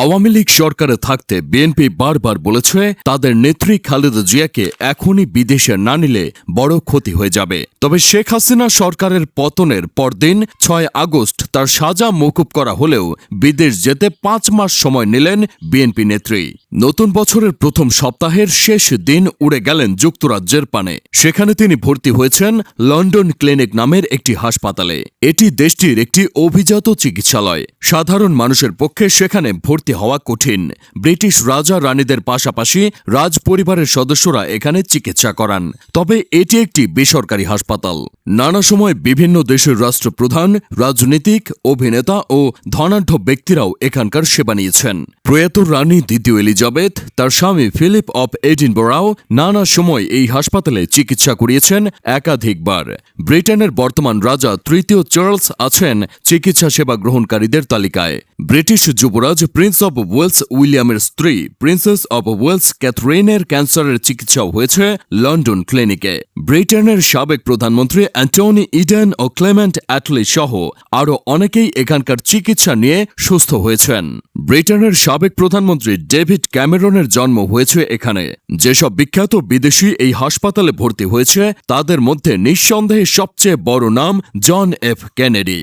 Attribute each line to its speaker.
Speaker 1: আওয়ামী লীগ সরকারে থাকতে বিএনপি বারবার বলেছে, তাদের নেত্রী খালেদা জিয়াকে এখনই বিদেশে না নিলে বড় ক্ষতি হয়ে যাবে। তবে শেখ হাসিনা সরকারের পতনের পরদিন ছয় আগস্ট তার সাজা মকুব করা হলেও বিদেশ যেতে পাঁচ মাস সময় নিলেন বিএনপি নেত্রী। নতুন বছরের প্রথম সপ্তাহের শেষ দিন উড়ে গেলেন যুক্তরাজ্যের পানে। সেখানে তিনি ভর্তি হয়েছেন লন্ডন ক্লিনিক নামের একটি হাসপাতালে। এটি দেশটির একটি অভিজাত চিকিৎসালয়। সাধারণ মানুষের পক্ষে সেখানে ভর্তি হওয়া কঠিন। ব্রিটিশ রাজা রানীদের পাশাপাশি রাজ পরিবারের সদস্যরা এখানে চিকিৎসা করান। তবে এটি একটি বেসরকারি হাসপাতাল। নানা সময় বিভিন্ন দেশের রাষ্ট্রপ্রধান, রাজনীতিক, অভিনেতা ও ধনাঢ্য ব্যক্তিরাও এখানকার সেবা নিয়েছেন। প্রয়াত রানী দ্বিতীয় এলিজাবেথ, তার স্বামী ফিলিপ অব এডিনবরাও নানা সময় এই হাসপাতালে চিকিৎসা করিয়েছেন একাধিকবার। ব্রিটেনের বর্তমান রাজা তৃতীয় চার্লস আছেন চিকিৎসা সেবা গ্রহণকারীদের তালিকায়। ব্রিটিশ যুবরাজ প্রিন্স অব ওয়েলস উইলিয়ামের স্ত্রী প্রিন্সেস অব ওয়েলস ক্যাথরিনের ক্যান্সারের চিকিৎসাও হয়েছে লন্ডন ক্লিনিকে ব্রিটেনের সাবেক প্রধানমন্ত্রী অ্যান্টনি ইডেন ও ক্লেমেন্ট অ্যাটলি সহ আরও অনেকেই এখানকার চিকিৎসা নিয়ে সুস্থ হয়েছেন। ব্রিটেনের সাবেক প্রধানমন্ত্রী ডেভিড ক্যামেরনের জন্ম হয়েছে এখানে। যেসব বিখ্যাত বিদেশি এই হাসপাতালে ভর্তি হয়েছে, তাদের মধ্যে নিঃসন্দেহে সবচেয়ে বড় নাম জন এফ কেনেডি